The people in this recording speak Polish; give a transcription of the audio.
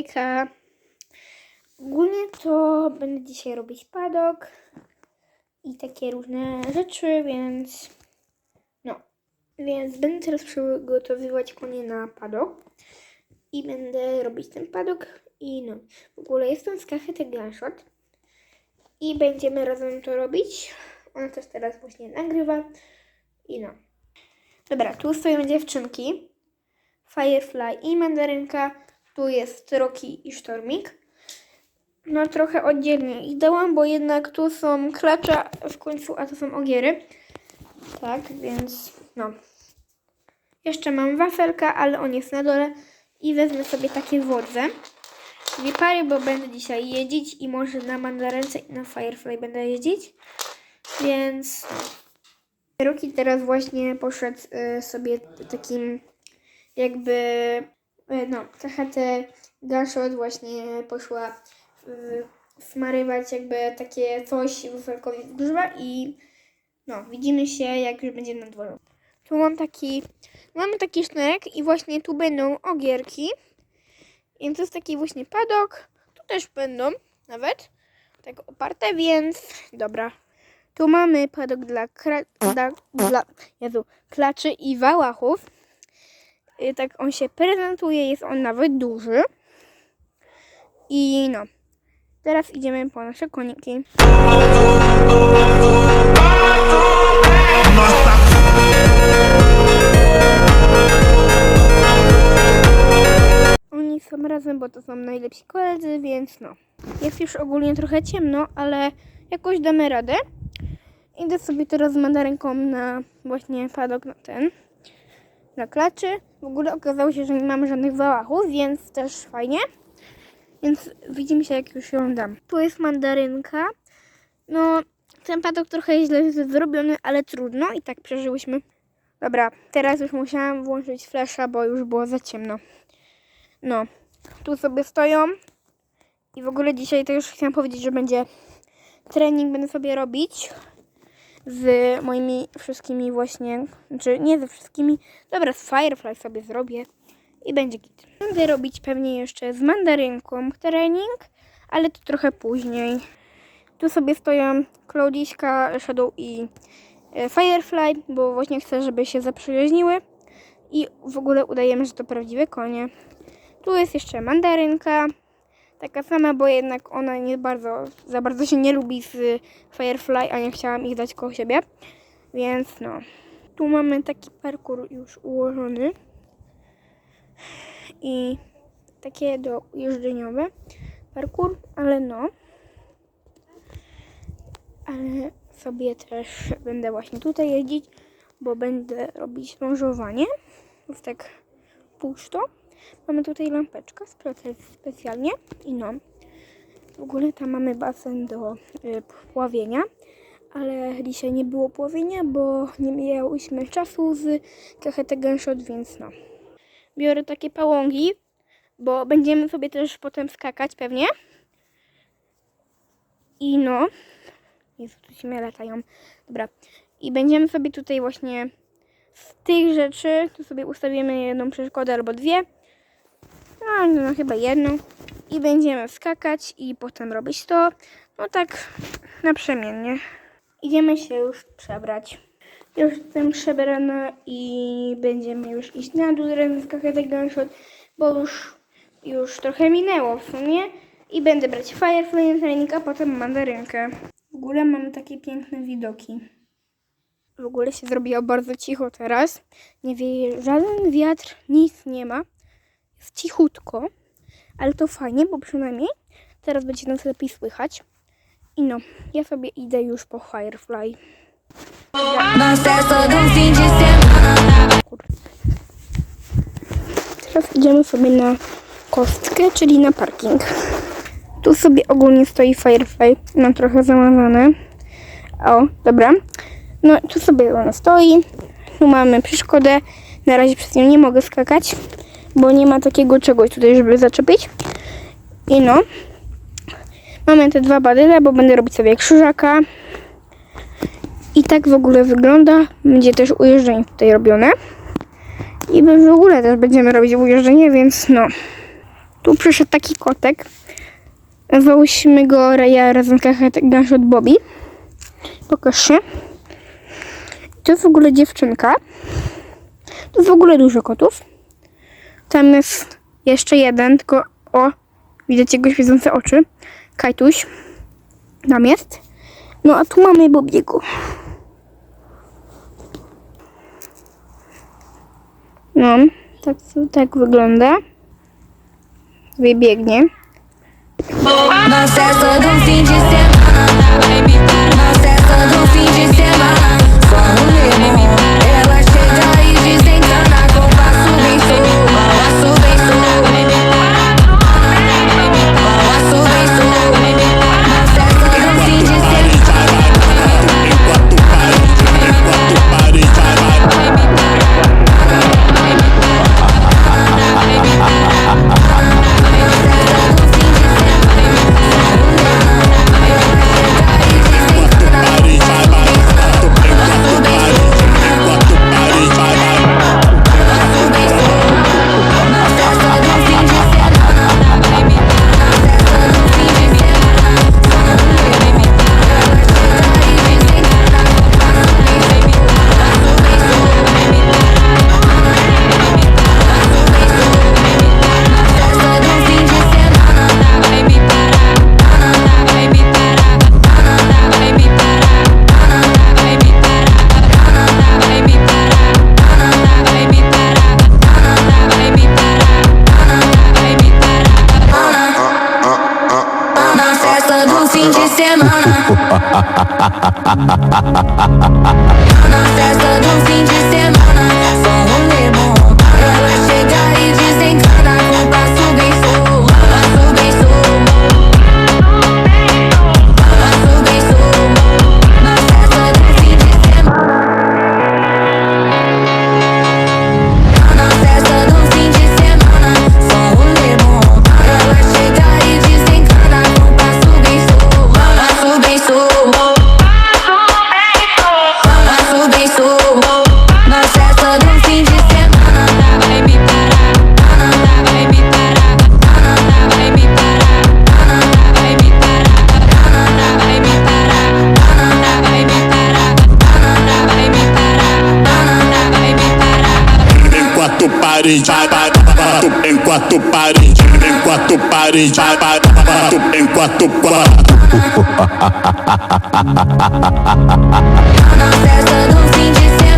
Hejka. Ogólnie to będę dzisiaj robić padok i takie różne rzeczy, więc no. Więc będę teraz przygotowywać konie na padok i będę robić ten padok i no. W ogóle jestem z kafety Gunshot i będziemy razem to robić. Ona też teraz właśnie nagrywa i no. Dobra, tu stoją dziewczynki. Firefly i mandarynka. Tu jest Roki i Sztormik. No trochę oddzielnie ich dałam, bo jednak tu są klacza w końcu, a to są ogiery. Tak, więc no. Jeszcze mam wafelka, ale on jest na dole. I wezmę sobie takie wodze. Dwie pary, bo będę dzisiaj jeździć i może na mandarynce i na Firefly będę jeździć. Więc no. Roki teraz właśnie poszedł y, sobie takim jakby y, no, KHT Gashot właśnie poszła y, smarywać jakby takie coś Wufelkowi w grzyba i no, widzimy się jak już będzie na dworze. Tu mam taki, mamy taki sznurek i właśnie tu będą ogierki. I to jest taki właśnie padok. Tu też będą nawet tak oparte, więc dobra. Tu mamy padok dla, kra- dla, dla Jezu, klaczy i wałachów. Y, Tak on się prezentuje, jest on nawet duży. I no. Teraz idziemy po nasze koniki. Oni są razem, bo to są najlepsi koledzy, więc no. Jest już ogólnie trochę ciemno, ale jakoś damy radę. Idę sobie teraz z mandarynką na właśnie padok na ten, na klaczy. W ogóle okazało się, że nie mamy żadnych wałachów, więc też fajnie. Więc widzimy się, jak już ją dam. Tu jest mandarynka. No, ten padok trochę jest źle zrobiony, ale trudno i tak przeżyłyśmy. Dobra, teraz już musiałam włączyć flasha, bo już było za ciemno. No, tu sobie stoją. I w ogóle dzisiaj to już chciałam powiedzieć, że będzie trening, będę sobie robić z moimi wszystkimi właśnie, znaczy nie ze wszystkimi, dobra, z Firefly sobie zrobię i będzie git. Będę robić pewnie jeszcze z mandarynką trening, ale to trochę później. Tu sobie stoją Klaudiśka, Shadow i e, Firefly, bo właśnie chcę, żeby się zaprzyjaźniły i w ogóle udajemy, że to prawdziwe konie. Tu jest jeszcze mandarynka, taka sama, bo jednak ona nie bardzo, za bardzo się nie lubi z Firefly, a nie chciałam ich dać koło siebie. Więc no. Tu mamy taki parkour już ułożony. I takie do jeżdżeniowe parkour, ale no. Ale sobie też będę właśnie tutaj jeździć, bo będę robić lążowanie. Jest tak pusto. Mamy tutaj lampeczkę spre- specjalnie i no. W ogóle tam mamy basen do y, pławienia, ale dzisiaj nie było pławienia, bo nie miałyśmy czasu z KHT Gunshot, więc no. Biorę takie pałągi, bo będziemy sobie też potem skakać pewnie. I no. Jezu, tu się latają. Dobra. I będziemy sobie tutaj właśnie z tych rzeczy, tu sobie ustawimy jedną przeszkodę albo dwie. No, no chyba jedną. I będziemy skakać i potem robić to. No tak naprzemiennie. Idziemy się już przebrać. Już jestem przebrana i będziemy już iść na dół z KHT Gunshot, bo już, już trochę minęło w sumie. I będę brać Firefly trening, a potem mandarynkę. W ogóle mamy takie piękne widoki. W ogóle się zrobiło bardzo cicho teraz. Nie wieje żaden wiatr, nic nie ma. Jest cichutko, ale to fajnie, bo przynajmniej teraz będzie nas lepiej słychać. I no, ja sobie idę już po Firefly. Teraz idziemy sobie na kostkę, czyli na parking. Tu sobie ogólnie stoi Firefly, no trochę zamazane. O, dobra. No tu sobie ona stoi. Tu mamy przeszkodę. Na razie przez nią nie mogę skakać, bo nie ma takiego czegoś tutaj, żeby zaczepić. I no. Mamy te dwa badyle, bo będę robić sobie krzyżaka. I tak w ogóle wygląda. Będzie też ujeżdżenie tutaj robione. I w ogóle też będziemy robić ujeżdżenie, więc no. Tu przyszedł taki kotek. Nazwałyśmy go Reja razem tak z od Bobby. Pokaż się. To w ogóle dziewczynka. To w ogóle dużo kotów. Tam jest jeszcze jeden, tylko o, widać jego świecące oczy. Kajtuś. Tam jest. No a tu mamy Bobiego. No, tak, tak wygląda. Wybiegnie. Bo, bo, bo, bo, bo, Não finge ser mais parede, enquanto parede, enquanto parede, enquanto quarto. Na festa no fim de semana.